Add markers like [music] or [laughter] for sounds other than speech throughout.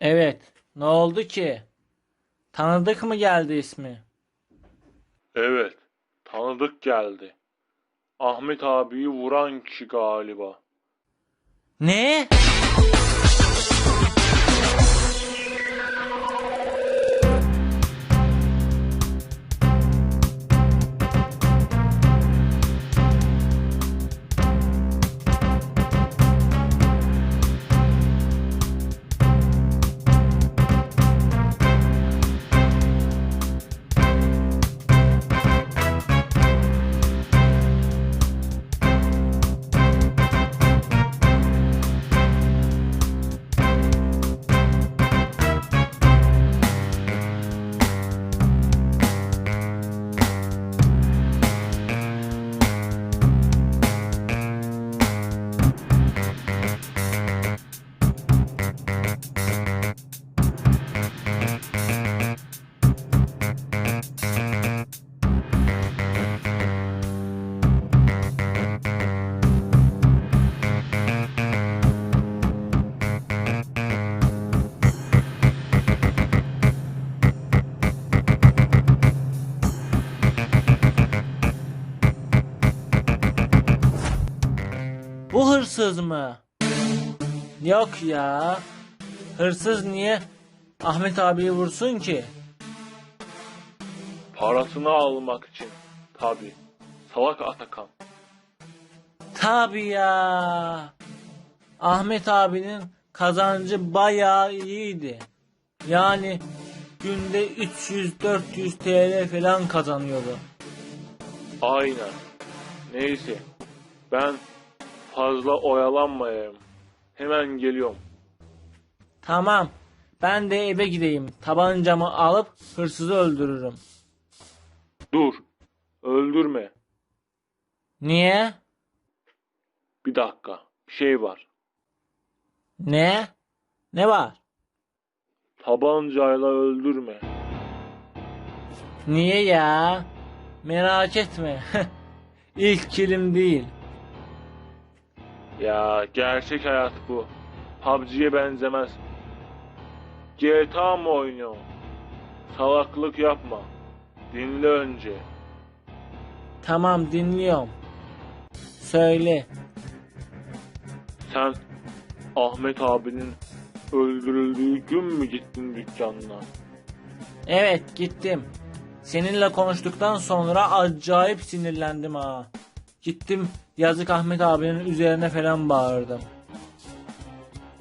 Evet. Ne oldu ki? Tanıdık mı geldi ismi? Evet, tanıdık geldi. Ahmet abiyi vuran kişi galiba. Ne? Hırsız mı? Yok ya. Hırsız niye Ahmet abiyi vursun ki? Parasını almak için. Tabi. Salak Atakan. Tabii ya. Ahmet abinin kazancı bayağı iyiydi. Yani günde 300-400 TL falan kazanıyordu. Aynen. Neyse. Ben fazla oyalanmayayım. Hemen geliyorum. Tamam. Ben de eve gideyim. Tabancamı alıp hırsızı öldürürüm. Dur. Öldürme. Niye? Bir dakika. Bir şey var. Ne? Ne var? Tabancayla öldürme. Niye ya? Merak etme. [laughs] İlk kilim değil. Ya gerçek hayat bu. PUBG'ye benzemez. GTA mı oynuyorsun? Salaklık yapma. Dinle önce. Tamam dinliyorum. Söyle. Sen Ahmet abinin öldürüldüğü gün mü gittin dükkanına? Evet gittim. Seninle konuştuktan sonra acayip sinirlendim ha. Gittim yazık Ahmet abinin üzerine falan bağırdım.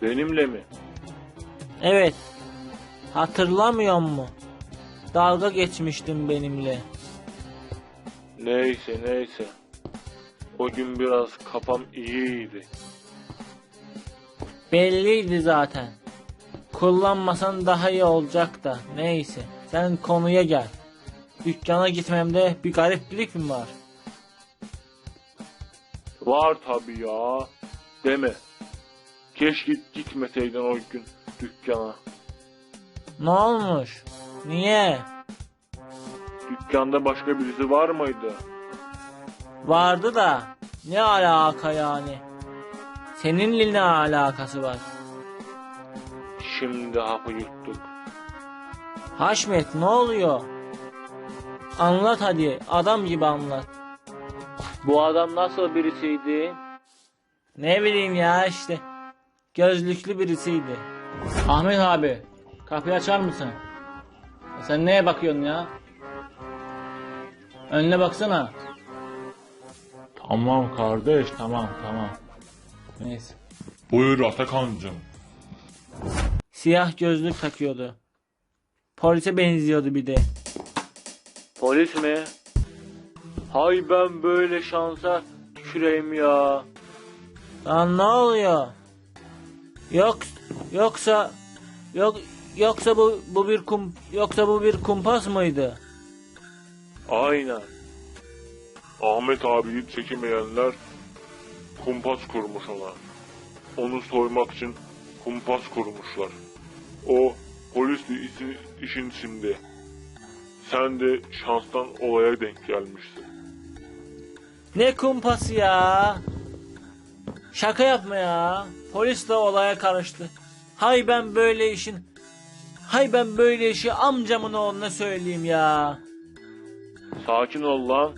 Benimle mi? Evet. Hatırlamıyor mu? Dalga geçmiştin benimle. Neyse neyse. O gün biraz kafam iyiydi. Belliydi zaten. Kullanmasan daha iyi olacak da. Neyse. Sen konuya gel. Dükkana gitmemde bir gariplik mi var? Var tabii ya. Deme. Keşke gitmeseydin o gün dükkana. Ne olmuş? Niye? Dükkanda başka birisi var mıydı? Vardı da ne alaka yani? Seninle ne alakası var? Şimdi hapı yuttuk. Haşmet ne oluyor? Anlat hadi adam gibi anlat. Bu adam nasıl birisiydi? Ne bileyim ya işte. Gözlüklü birisiydi. Ahmet abi kapıyı açar mısın? Sen neye bakıyorsun ya? Önüne baksana. Tamam kardeş tamam tamam. Neyse. Buyur Atakan'cım. Siyah gözlük takıyordu. Polise benziyordu bir de. Polis mi? Hay ben böyle şansa tüküreyim ya. Lan ne oluyor? Yok yoksa yok yoksa bu bu bir kum yoksa bu bir kumpas mıydı? Aynen. Ahmet abiyi çekemeyenler kumpas kurmuş ona. Onu soymak için kumpas kurmuşlar. O polisli işin, işin şimdi. Sen de şanstan olaya denk gelmişsin. Ne kumpası ya? Şaka yapma ya. Polis de olaya karıştı. Hay ben böyle işin Hay ben böyle işi amcamın oğluna söyleyeyim ya. Sakin ol lan.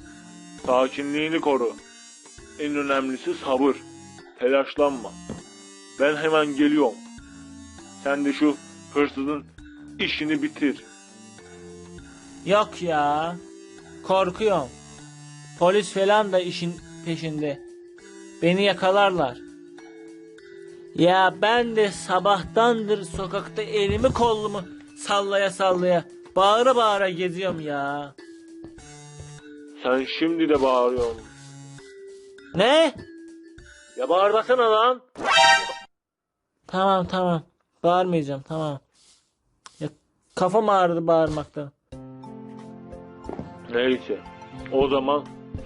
Sakinliğini koru. En önemlisi sabır. Telaşlanma. Ben hemen geliyorum. Sen de şu hırsızın işini bitir. Yok ya. Korkuyorum. Polis falan da işin peşinde. Beni yakalarlar. Ya ben de sabahtandır sokakta elimi kolumu sallaya sallaya bağıra bağıra geziyorum ya. Sen şimdi de bağırıyorsun. Ne? Ya bağırmasana lan. Tamam tamam. Bağırmayacağım tamam. Ya kafam ağrıdı bağırmaktan. Neyse. O zaman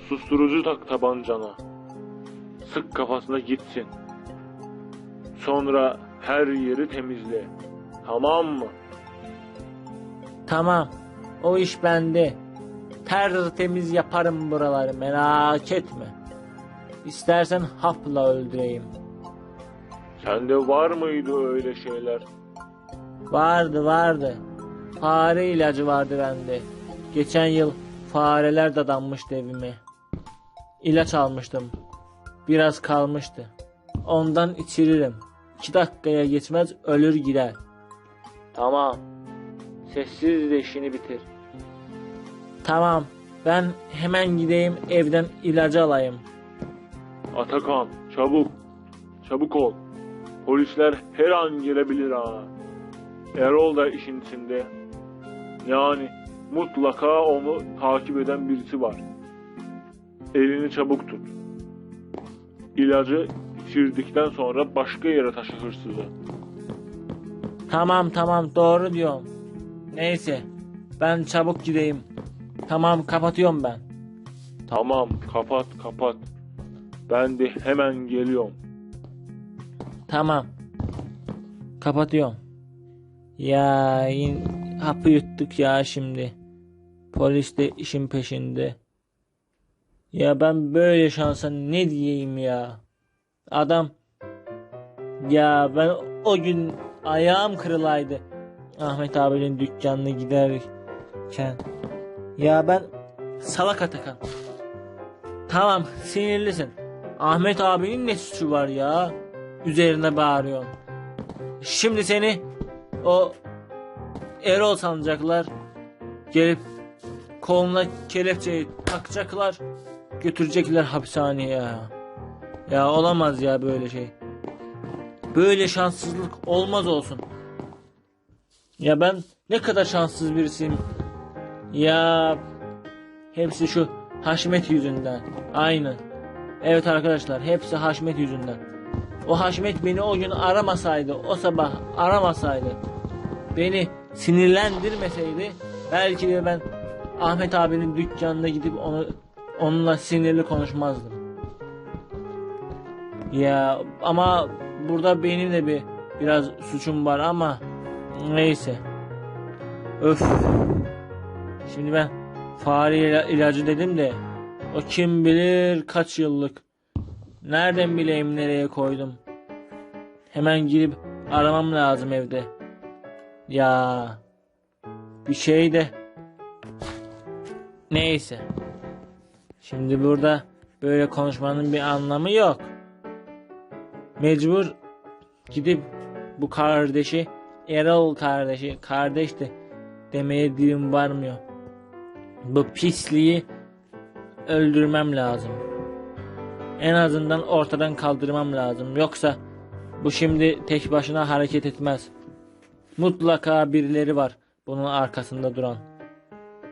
susturucu tak tabancana. Sık kafasına gitsin. Sonra her yeri temizle. Tamam mı? Tamam. O iş bende. Tertemiz yaparım buraları merak etme. İstersen hapla öldüreyim. Sende var mıydı öyle şeyler? Vardı vardı. Fare ilacı vardı bende. Geçen yıl fareler dadanmıştı evime. İlaç almıştım. Biraz kalmıştı. Ondan içiririm. İki dakikaya geçmez ölür gider. Tamam. Sessiz de işini bitir. Tamam. Ben hemen gideyim evden ilacı alayım. Atakan çabuk. Çabuk ol. Polisler her an gelebilir ha. Erol da işin içinde. Yani mutlaka onu takip eden birisi var. Elini çabuk tut. İlacı içirdikten sonra başka yere taşı hırsızı. Tamam tamam doğru diyorum. Neyse. Ben çabuk gideyim. Tamam kapatıyorum ben. Tamam kapat kapat. Ben de hemen geliyorum. Tamam. Kapatıyorum. Ya yine hapı yuttuk ya şimdi. Polis de işin peşinde. Ya ben böyle şansa ne diyeyim ya. Adam ya ben o gün ayağım kırılaydı. Ahmet abinin dükkanına giderken. Ya ben salak Atakan. Tamam sinirlisin. Ahmet abinin ne suçu var ya? Üzerine bağırıyorsun. Şimdi seni o Erol sanacaklar. Gelip koluna kelepçeyi takacaklar. Götürecekler hapishaneye ya. Olamaz ya böyle şey. Böyle şanssızlık olmaz olsun. Ya ben ne kadar şanssız birisiyim. Ya hepsi şu Haşmet yüzünden. Aynı. Evet arkadaşlar hepsi Haşmet yüzünden. O Haşmet beni o gün aramasaydı, o sabah aramasaydı, beni sinirlendirmeseydi belki de ben Ahmet abinin dükkanına gidip onu onunla sinirli konuşmazdım. Ya ama burada benim de bir biraz suçum var ama neyse. Öf. Şimdi ben fare ila- ilacı dedim de o kim bilir kaç yıllık. Nereden bileyim nereye koydum. Hemen girip aramam lazım evde. Ya bir şey de neyse. Şimdi burada böyle konuşmanın bir anlamı yok. Mecbur gidip bu kardeşi Erol kardeşi kardeşti demeye dilim varmıyor. Bu pisliği öldürmem lazım. En azından ortadan kaldırmam lazım. Yoksa bu şimdi tek başına hareket etmez. Mutlaka birileri var bunun arkasında duran.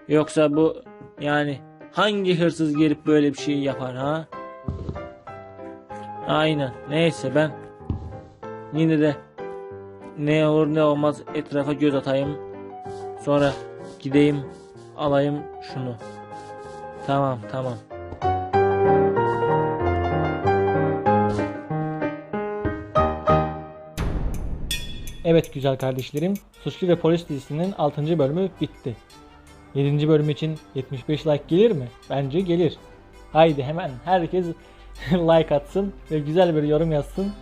Yoksa bu yani hangi hırsız gelip böyle bir şey yapar ha? Aynen. Neyse ben yine de ne olur ne olmaz etrafa göz atayım. Sonra gideyim alayım şunu. Tamam tamam. Evet güzel kardeşlerim, Suçlu ve Polis dizisinin 6. bölümü bitti. 7. bölüm için 75 like gelir mi? Bence gelir. Haydi hemen herkes [laughs] like atsın ve güzel bir yorum yazsın.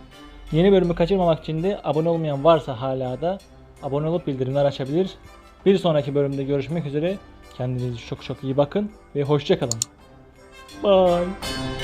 Yeni bölümü kaçırmamak için de abone olmayan varsa hala da abone olup bildirimler açabilir. Bir sonraki bölümde görüşmek üzere. Kendinize çok çok iyi bakın ve hoşçakalın. Bye.